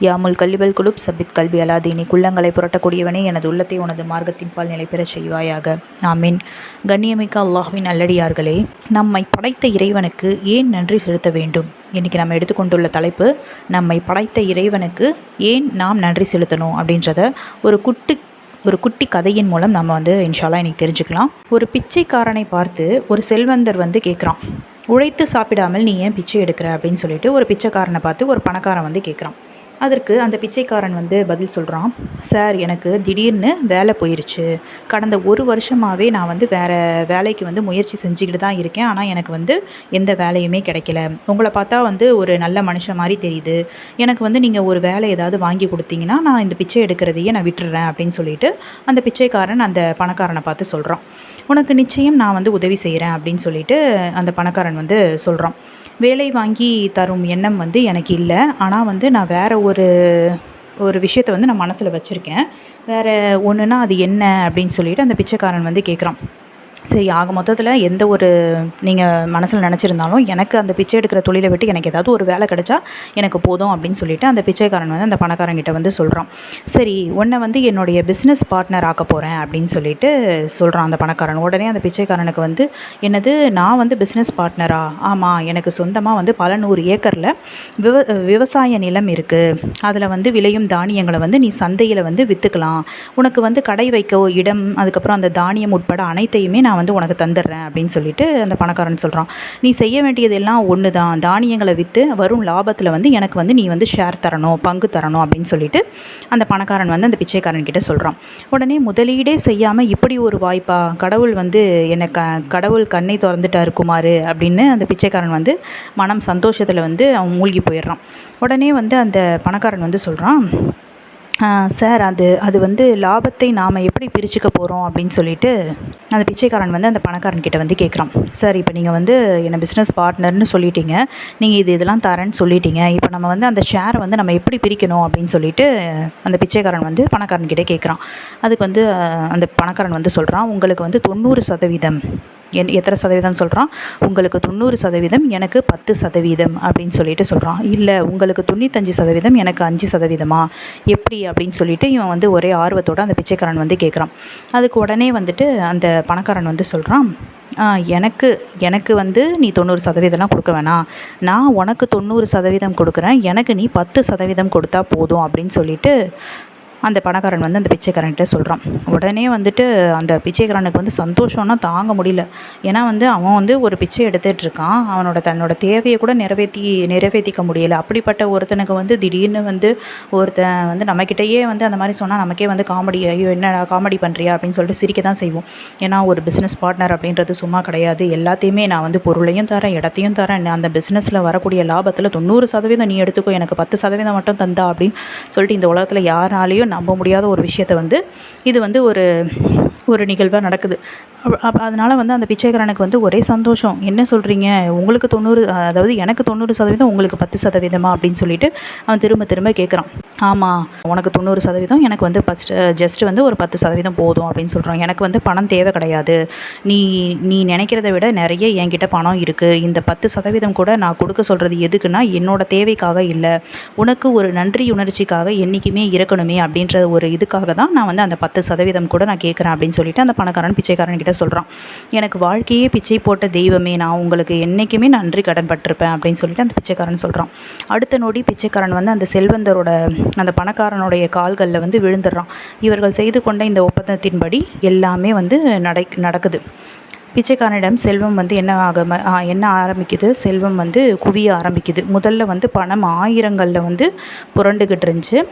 யாமுல் கல்விபல் குழுப் சபித் கல்வி அலாதீனி குள்ளங்களை புரட்டக்கூடியவனே எனது உள்ளத்தை உனது மார்க்கத்தின் பால் நிலை பெறச் செய்வாயாக. ஆமீன். கண்ணியமிக்க அல்லாஹுவின் நல்லடியார்களே நம்மை படைத்த இறைவனுக்கு ஏன் நன்றி செலுத்த வேண்டும்? இன்றைக்கி நம்ம எடுத்துக்கொண்டுள்ள தலைப்பு நம்மை படைத்த இறைவனுக்கு ஏன் நாம் நன்றி செலுத்தணும் அப்படின்றத ஒரு குட்டி ஒரு குட்டி கதையின் மூலம் நம்ம வந்து இன்ஷாலாக இன்றைக்கி தெரிஞ்சுக்கலாம். ஒரு பிச்சைக்காரனை பார்த்து ஒரு செல்வந்தர் வந்து கேட்குறான் உழைத்து சாப்பிடாமல் நீ ஏன் பிச்சை எடுக்கிற? அப்படின்னு சொல்லிட்டு ஒரு பிச்சைக்காரனை பார்த்து ஒரு பணக்காரன் வந்து கேட்குறான். அதற்கு அந்த பிச்சைக்காரன் வந்து பதில் சொல்கிறான் சார் எனக்கு திடீர்னு வேலை போயிருச்சு. கடந்த ஒரு வருஷமாகவே நான் வந்து வேறு வேலைக்கு வந்து முயற்சி செஞ்சுக்கிட்டு தான் இருக்கேன். ஆனால் எனக்கு வந்து எந்த வேலையுமே கிடைக்கல. உங்களை பார்த்தா வந்து ஒரு நல்ல மனுஷன் மாதிரி தெரியுது. எனக்கு வந்து நீங்கள் ஒரு வேலை ஏதாவது வாங்கி கொடுத்தீங்கன்னா நான் இந்த பிச்சை எடுக்கிறதையே நான் விட்டுறேன் அப்படின்னு சொல்லிட்டு அந்த பிச்சைக்காரன் அந்த பணக்காரனை பார்த்து சொல்கிறான் உனக்கு நிச்சயம் நான் வந்து உதவி செய்கிறேன் அப்படின்னு சொல்லிட்டு அந்த பணக்காரன் வந்து சொல்கிறான் வேலை வாங்கி தரும் எண்ணம் வந்து எனக்கு இல்லை. ஆனால் வந்து நான் வேறு ஒரு ஒரு விஷயத்தை வந்து நான் மனசில் வச்சுருக்கேன். வேறு ஒன்றுனா அது என்ன அப்படின்னு சொல்லிட்டு அந்த பிச்சைக்காரன் வந்து கேட்குறான் சரி ஆக மொத்தத்தில் எந்த ஒரு நீங்கள் மனசில் நினச்சிருந்தாலும் எனக்கு அந்த பிச்சை எடுக்கிற தொழிலை விட்டு எனக்கு ஏதாவது ஒரு வேலை கிடைச்சா எனக்கு போதும் அப்படின்னு சொல்லிட்டு அந்த பிச்சைக்காரன் வந்து அந்த பணக்காரங்கிட்ட வந்து சொல்கிறான் சரி உன்னை வந்து என்னுடைய பிஸ்னஸ் பார்ட்னர் ஆக்க போகிறேன் அப்படின்னு சொல்லிட்டு சொல்கிறான் அந்த பணக்காரன். உடனே அந்த பிச்சைக்காரனுக்கு வந்து என்னது நான் வந்து பிஸ்னஸ் பார்ட்னரா ஆமாம் எனக்கு சொந்தமாக வந்து பல நூறு ஏக்கரில் விவ விவசாய நிலம் இருக்குது அதில் வந்து விளையும் தானியங்களை வந்து நீ சந்தையில் வந்து விற்றுக்கலாம் உனக்கு வந்து கடை வைக்க இடம் அதுக்கப்புறம் அந்த தானியம் உட்பட அனைத்தையுமே நான் நான் வந்து உனக்கு தந்துடுறேன் அப்படின்னு சொல்லிட்டு அந்த பணக்காரன் சொல்கிறான் நீ செய்ய வேண்டியது எல்லாம் ஒன்று தான் தானியங்களை விற்று வரும் லாபத்தில் வந்து எனக்கு வந்து நீ வந்து ஷேர் தரணும் பங்கு தரணும் அப்படின்னு சொல்லிட்டு அந்த பணக்காரன் வந்து அந்த பிச்சைக்காரன் கிட்டே சொல்கிறான் உடனே முதலீடே செய்யாமல் இப்படி ஒரு வாய்ப்பா? கடவுள் வந்து என்னை க கடவுள் கண்ணை திறந்துட்டார் குமார் அப்படின்னு அந்த பிச்சைக்காரன் வந்து மனம் சந்தோஷத்தில் வந்து அவன் மூழ்கி போயிடுறான். உடனே வந்து அந்த பணக்காரன் வந்து சொல்கிறான் சார் அது அது வந்து லாபத்தை நாம் எப்படி பிரிச்சுக்க போகிறோம் அப்படின்னு சொல்லிட்டு அந்த பிச்சைக்காரன் வந்து அந்த பணக்காரன்கிட்ட வந்து கேட்குறான் சார் இப்போ நீங்கள் வந்து என்னை பிஸ்னஸ் பார்ட்னர்னு சொல்லிட்டீங்க. நீங்கள் இது இதெல்லாம் தரேன்னு சொல்லிட்டீங்க. இப்போ நம்ம வந்து அந்த ஷேரை வந்து நம்ம எப்படி பிரிக்கணும் அப்படின்னு சொல்லிட்டு அந்த பிச்சைக்காரன் வந்து பணக்காரன் கிட்டே கேட்குறான் அதுக்கு வந்து அந்த பணக்காரன் வந்து சொல்கிறான் உங்களுக்கு வந்து தொண்ணூறு சதவீதம் என் எத்தனை சதவீதம் சொல்கிறான் உங்களுக்கு தொண்ணூறு சதவீதம் எனக்கு பத்து சதவீதம் அப்படின்னு சொல்லிட்டு சொல்கிறான் இல்லை உங்களுக்கு தொண்ணூத்தஞ்சு சதவீதம் எனக்கு அஞ்சு சதவீதமா? எப்படி அப்படின்னு சொல்லிட்டு இவன் வந்து ஒரே ஆர்வத்தோடு அந்த பிச்சைக்காரன் வந்து கேட்குறான் அதுக்கு உடனே வந்துட்டு அந்த பணக்காரன் வந்து சொல்கிறான் எனக்கு எனக்கு வந்து நீ தொண்ணூறு சதவீதம்லாம் கொடுக்க வேணாம். நான் உனக்கு தொண்ணூறு சதவீதம் கொடுக்குறேன் எனக்கு நீ பத்து சதவீதம் கொடுத்தா போதும் அப்படின்னு சொல்லிட்டு அந்த பணக்காரன் வந்து அந்த பிச்சைக்காரன்கிட்ட சொல்கிறான் உடனே வந்துட்டு அந்த பிச்சைக்காரனுக்கு வந்து சந்தோஷம்னா தாங்க முடியல. ஏன்னா வந்து அவன் வந்து ஒரு பிச்சை எடுத்துகிட்ருக்கான் அவனோட தன்னோட தேவையை கூட நிறைவேற்றி நிறைவேற்றிக்க முடியல. அப்படிப்பட்ட ஒருத்தனுக்கு வந்து திடீர்னு வந்து ஒருத்தன் வந்து நம்மக்கிட்டேயே வந்து அந்த மாதிரி சொன்னால் நமக்கே வந்து காமெடி ஐயோ என்னடா காமெடி பண்ணுறியா அப்படின்னு சொல்லிட்டு சிரிக்க தான் செய்வோம். ஏன்னா ஒரு பிஸ்னஸ் பார்ட்னர் அப்படின்றது சும்மா கிடையாது. எல்லாத்தையுமே நான் வந்து பொருளையும் தரேன் இடத்தையும் தரேன். அந்த பிஸ்னஸில் வரக்கூடிய லாபத்தில் தொண்ணூறு சதவீதம் நீ எடுத்துக்கோ எனக்கு பத்து சதவீதம் மட்டும் தந்தா அப்படின்னு சொல்லிட்டு இந்த உலகத்தில் யாராலையும் நம்ப முடியாத ஒரு விஷயத்தை வந்து இது வந்து ஒரு ஒரு நிகழ்வாக நடக்குது. அதனால் வந்து அந்த பிச்சைக்காரனுக்கு வந்து ஒரே சந்தோஷம். என்ன சொல்கிறீங்க உங்களுக்கு தொண்ணூறு அதாவது எனக்கு தொண்ணூறு சதவீதம் உங்களுக்கு பத்து சதவீதமா? அப்படின்னு சொல்லிட்டு அவன் திரும்ப திரும்ப கேட்குறான் ஆமாம் உனக்கு தொண்ணூறு சதவீதம் எனக்கு வந்து ஃபஸ்ட்டு ஜஸ்ட் வந்து ஒரு பத்து சதவீதம் போதும் அப்படின்னு சொல்கிறான் எனக்கு வந்து பணம் தேவை கிடையாது. நீ நீ நினைக்கிறத விட நிறைய என்கிட்ட பணம் இருக்குது இந்த பத்து சதவீதம் கூட நான் கொடுக்க சொல்கிறது எதுக்குன்னா என்னோட தேவைக்காக இல்லை. உனக்கு ஒரு நன்றி உணர்ச்சிக்காக என்றைக்குமே இருக்கணுமே அப்படின்னு அப்படின்ற ஒரு இதுக்காக தான் நான் வந்து அந்த பத்து சதவீதம் கூட நான் கேட்குறேன் அப்படின்னு சொல்லிட்டு அந்த பணக்காரன் பிச்சைக்காரன் கிட்ட சொல்கிறான் எனக்கு வாழ்க்கையே பிச்சை போட்ட தெய்வமே நான் உங்களுக்கு என்றைக்குமே நன்றி கடன் பட்டிருப்பேன் அப்படின்னு சொல்லிட்டு அந்த பிச்சைக்காரன் சொல்கிறான் அடுத்த நொடி பிச்சைக்காரன் வந்து அந்த செல்வந்தரோட அந்த பணக்காரனுடைய கால்களில் வந்து விழுந்துடுறான். இவர்கள் செய்து கொண்ட இந்த ஒப்பந்தத்தின்படி எல்லாமே வந்து நடை நடக்குது. பிச்சைக்காரனிடம் செல்வம் வந்து என்ன ஆக என்ன ஆரம்பிக்குது? செல்வம் வந்து குவிய ஆரம்பிக்குது. முதல்ல வந்து பணம் ஆயிரங்களில் வந்து புரண்டுக்கிட்டு இருந்துச்சு.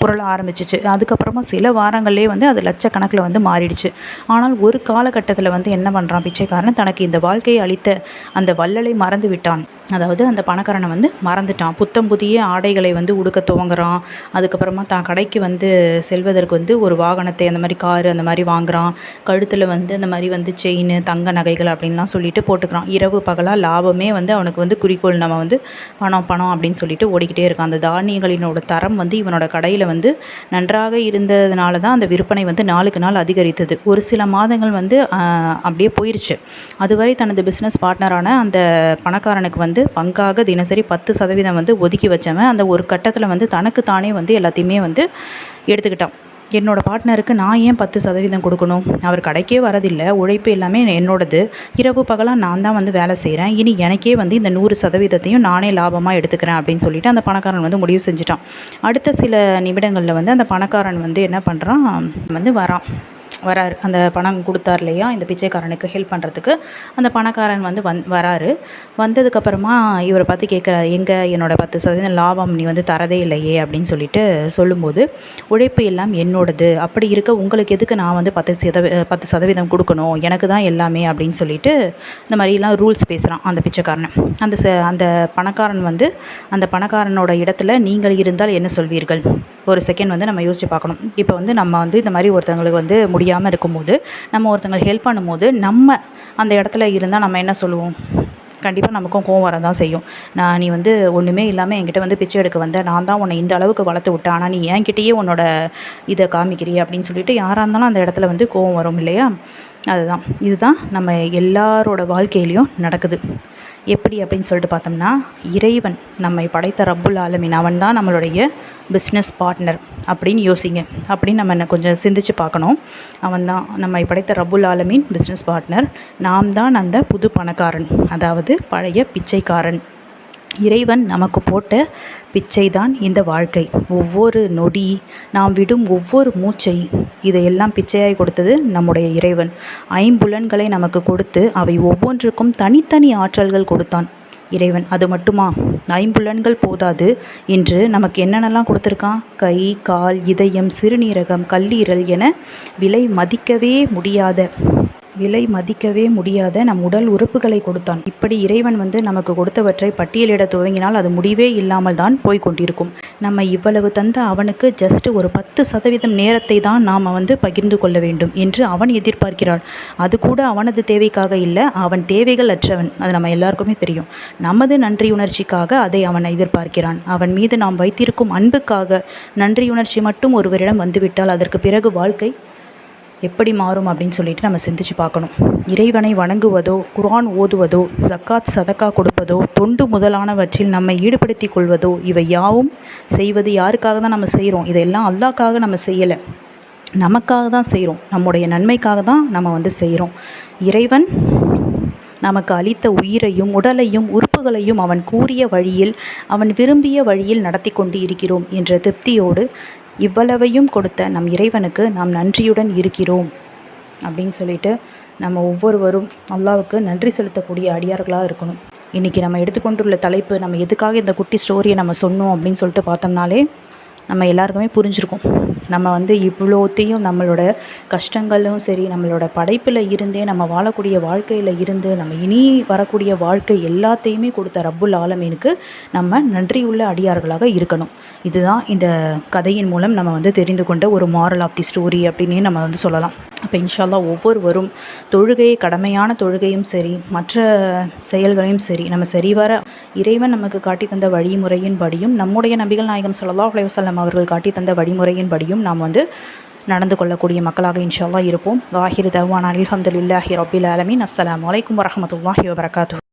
புரள ஆரம்பிச்சிச்சு. அதுக்கப்புறமா சில வாரங்கள்லேயே வந்து அது லட்சக்கணக்கில் வந்து மாறிடுச்சு. ஆனால் ஒரு காலகட்டத்தில் வந்து என்ன பண்ணுறான் பிச்சைக்காரன்? தனக்கு இந்த வாழ்க்கையை அளித்த அந்த வள்ளலை மறந்து விட்டான். அதாவது அந்த பணக்காரனை வந்து மறந்துட்டான். புத்தம் புதிய ஆடைகளை வந்து உடுக்க துவங்குறான். அதுக்கப்புறமா தான் கடைக்கு வந்து செல்வதற்கு வந்து ஒரு வாகனத்தை அந்த மாதிரி காரு அந்த மாதிரி வாங்குறான். கழுத்தில் வந்து அந்த மாதிரி வந்து செயின் தங்க நகைகள் அப்படின்லாம் சொல்லிட்டு போட்டுக்கிறான். இரவு பகலாக லாபமே வந்து அவனுக்கு வந்து குறிக்கோள் நம்ம வந்து பணம் பணம் அப்படின்னு சொல்லிட்டு ஓடிக்கிட்டே இருக்கான். அந்த தானியங்களினோட தரம் வந்து இவனோட கடையில் வந்து நன்றாக இருந்ததுனால தான் அந்த விற்பனை வந்து நாளுக்கு நாள் அதிகரித்தது. ஒரு சில மாதங்கள் வந்து அப்படியே போயிருச்சு. அதுவரை தனது பிஸ்னஸ் பார்ட்னரான அந்த பணக்காரனுக்கு வந்து வந்து பங்காக தினசரி பத்து சதவீதம் வந்து ஒதுக்கி வச்சவன். அந்த ஒரு கட்டத்தில் வந்து தனக்கு தானே வந்து எல்லாத்தையுமே வந்து எடுத்துக்கிட்டான். என்னோடய பார்ட்னருக்கு நான் ஏன் பத்து சதவீதம் கொடுக்கணும்? அவர் கடைக்கே வரதில்லை. உழைப்பு எல்லாமே என்னோடது. இரவு பகலாக நான் தான் வந்து வேலை செய்கிறேன் இனி எனக்கே வந்து இந்த நூறு சதவீதத்தையும் நானே லாபமாக எடுத்துக்கிறேன் அப்படின்னு சொல்லிட்டு அந்த பணக்காரன் வந்து முடிவு செஞ்சுட்டான். அடுத்த சில நிமிடங்களில் வந்து அந்த பணக்காரன் வந்து என்ன பண்ணுறான் வந்து வரான். வராரு. அந்த பணம் கொடுத்தார் இல்லையா? இந்த பிச்சைக்காரனுக்கு ஹெல்ப் பண்ணுறதுக்கு அந்த பணக்காரன் வந்து வந் வராரு. வந்ததுக்கப்புறமா இவரை பார்த்து கேட்குறாரு எங்கே என்னோடய பத்து சதவீதம் லாபம் நீ வந்து தரதே இல்லையே? அப்படின்னு சொல்லிட்டு சொல்லும்போது உழைப்பு எல்லாம் என்னோடது. அப்படி இருக்க உங்களுக்கு எதுக்கு நான் வந்து பத்து சதவீ பத்து சதவீதம் கொடுக்கணும்? எனக்கு தான் எல்லாமே. அப்படின்னு சொல்லிட்டு இந்த மாதிரிலாம் ரூல்ஸ் பேசுகிறான் அந்த பிச்சைக்காரனை. அந்த ச அந்த பணக்காரன் வந்து அந்த பணக்காரனோட இடத்துல நீங்கள் இருந்தால் என்ன சொல்வீர்கள்? ஒரு செகண்ட் வந்து நம்ம யோசிச்சு பார்க்கணும். இப்போ வந்து நம்ம வந்து இந்த மாதிரி ஒருத்தவங்களுக்கு வந்து முடியாமல் இருக்கும்போது நம்ம ஒருத்தங்க ஹெல்ப் பண்ணும்போது நம்ம அந்த இடத்துல இருந்தால் நம்ம என்ன சொல்லுவோம்? கண்டிப்பாக நமக்கும் கோவம் வர தான் செய்யும். நான் நீ வந்து ஒன்றுமே இல்லாமல் என்கிட்ட வந்து பிச்சை எடுக்க வந்த. நான் தான் உன்னை இந்த அளவுக்கு வளர்த்து விட்டேன். ஆனால் நீ என்கிட்டயே உன்னோட இதை காமிக்கிறீ அப்படின்னு சொல்லிட்டு யாராக இருந்தாலும் அந்த இடத்துல வந்து கோவம் வரும் இல்லையா? அதுதான். இதுதான் நம்ம எல்லாரோட வாழ்க்கையிலையும் நடக்குது. எப்படி அப்படின்னு சொல்லிட்டு பார்த்தோம்னா இறைவன் நம்மை படைத்த ரப்புல் ஆலமின். அவன் தான் நம்மளுடைய பிஸ்னஸ் பார்ட்னர் அப்படின்னு யோசிங்க. அப்படின்னு நம்ம கொஞ்சம் சிந்திச்சு பார்க்கணும். அவன் தான் நம்மை படைத்த ரப்புல் ஆலமின் பிஸ்னஸ் பார்ட்னர் நாம் தான் அந்த புது பணக்காரன். அதாவது பழைய பிச்சைக்காரன். இறைவன் நமக்கு போட்ட பிச்சை தான் இந்த வாழ்க்கை. ஒவ்வொரு நொடி நாம் விடும் ஒவ்வொரு மூச்சை இதையெல்லாம் பிச்சையாய் கொடுத்தது நம்முடைய இறைவன். ஐம்புலன்களை நமக்கு கொடுத்து அவை ஒவ்வொன்றுக்கும் தனித்தனி ஆற்றல்கள் கொடுத்தான் இறைவன். அது மட்டுமா? ஐம்புலன்கள் போதாது இன்று நமக்கு என்னென்னலாம் கொடுத்துருக்கான்? கை கால் இதயம் சிறுநீரகம் கல்லீரல் என விலை மதிக்கவே முடியாத விலை மதிக்கவே முடியாத நம் உடல் உறுப்புகளை கொடுத்தான். இப்படி இறைவன் வந்து நமக்கு கொடுத்தவற்றை பட்டியலிட துவங்கினால் அது முடிவே இல்லாமல் தான் போய் கொண்டிருக்கும். நம்ம இவ்வளவு தந்த அவனுக்கு ஜஸ்ட் ஒரு பத்து சதவீதம் நேரத்தை தான் நாம் வந்து பகிர்ந்து கொள்ள வேண்டும் என்று அவன் எதிர்பார்க்கிறான் அது கூட அவனது தேவைக்காக இல்லை அவன் தேவைகள் அற்றவன். அது நம்ம எல்லாருக்குமே தெரியும். நமது நன்றியுணர்ச்சிக்காக அதை அவன் எதிர்பார்க்கிறான். அவன் மீது நாம் வைத்திருக்கும் அன்புக்காக நன்றியுணர்ச்சி மட்டும் ஒருவரிடம் வந்துவிட்டால் அதற்கு பிறகு வாழ்க்கை எப்படி மாறும் அப்படின்னு சொல்லிட்டு நம்ம சிந்திச்சு பார்க்கணும். இறைவனை வணங்குவதோ குரான் ஓதுவதோ சக்காத் சதக்கா கொடுப்பதோ தொண்டு முதலானவற்றில் நம்மை ஈடுபடுத்தி கொள்வதோ இவை யாவும் செய்வது யாருக்காக தான் நம்ம செய்கிறோம்? இதெல்லாம் அல்லாக்காக நம்ம செய்யலை. நமக்காக தான் செய்கிறோம். நம்முடைய நன்மைக்காக தான் நம்ம வந்து செய்கிறோம். இறைவன் நமக்கு அளித்த உயிரையும் உடலையும் உறுப்புகளையும் அவன் கூறிய வழியில் அவன் விரும்பிய வழியில் நடத்தி கொண்டு இருக்கிறோம் என்ற திருப்தியோடு இவ்வளவையும் கொடுத்த நம் இறைவனுக்கு நாம் நன்றியுடன் இருக்கிறோம் அப்படின்னு சொல்லிட்டு நம்ம ஒவ்வொருவரும் அல்லாவுக்கு நன்றி செலுத்தக்கூடிய அடியார்களாக இருக்கணும். இன்றைக்கி நம்ம எடுத்துக்கொண்டுள்ள தலைப்பு நம்ம எதுக்காக இந்த குட்டி ஸ்டோரியை நம்ம சொன்னோம் அப்படின்னு சொல்லிட்டு பார்த்தோம்னாலே நம்ம எல்லாருக்குமே புரிஞ்சிருக்கும். நம்ம வந்து இவ்வளோத்தையும் நம்மளோட கஷ்டங்களும் சரி நம்மளோட படைப்பில் இருந்தே நம்ம வாழக்கூடிய வாழ்க்கையில் இருந்து நம்ம இனி வரக்கூடிய வாழ்க்கை எல்லாத்தையுமே கொடுத்த ரப்புல் ஆலமீனுக்கு நம்ம நன்றியுள்ள அடியார்களாக இருக்கணும். இதுதான் இந்த கதையின் மூலம் நம்ம வந்து தெரிந்து கொண்ட ஒரு மாரல் ஆஃப் தி ஸ்டோரி அப்படின்னே நம்ம வந்து சொல்லலாம். அப்போ இன்ஷால்லா ஒவ்வொருவரும் தொழுகை கடமையான தொழுகையும் சரி மற்ற செயல்களையும் சரி நம்ம சரிவர இறைவன் நமக்கு காட்டி தந்த வழிமுறையின் படியும் நம்முடைய நபிகள் நாயகம் சொல்லா அலைவசல்லம் அவர்கள் காட்டி தந்த வழிமுறையின் படியும் நாம் வந்து நடந்து கொள்ளக்கூடிய மக்களாக இன்ஷால்லா இருப்போம். வாஹிர் தவான் அலமதுல்லாஹி ரபில் அலமின் அஸ்லாம் வலைக்கம் வரமத்துல்லாஹி வபரகாத்து